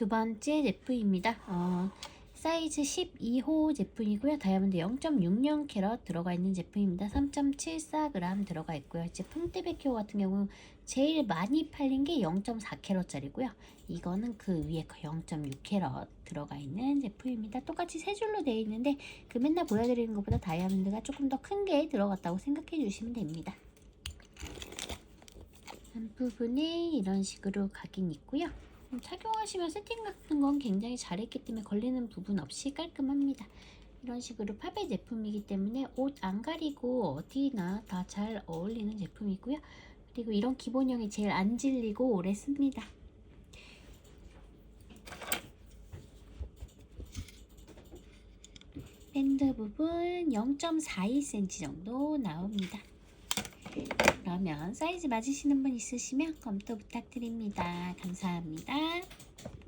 두 번째 제품입니다. 어, 사이즈 12호 제품이고요. 다이아몬드 0.60 캐럿 들어가 있는 제품입니다. 3.74g 들어가 있고요. 이제 풍대백효 같은 경우 제일 많이 팔린 게 0.4 캐럿짜리고요. 이거는 그 위에 거0.6 캐럿 들어가 있는 제품입니다. 똑같이 세 줄로 되어 있는데 그 맨날 보여드리는 것보다 다이아몬드가 조금 더 큰 게 들어갔다고 생각해 주시면 됩니다. 앞부분에 이런 식으로 각인 있고요. 음, 착용하시면 세팅 같은 건 굉장히 잘했기 때문에 걸리는 부분 없이 깔끔합니다. 이런 식으로 팝의 제품이기 때문에 옷 안 가리고 어디나 다 잘 어울리는 제품이고요. 그리고 이런 기본형이 제일 안 질리고 오래 씁니다. 밴드 부분 0.42cm 정도 나옵니다. 그러면 사이즈 맞으시는 분 있으시면 검토 부탁드립니다. 감사합니다.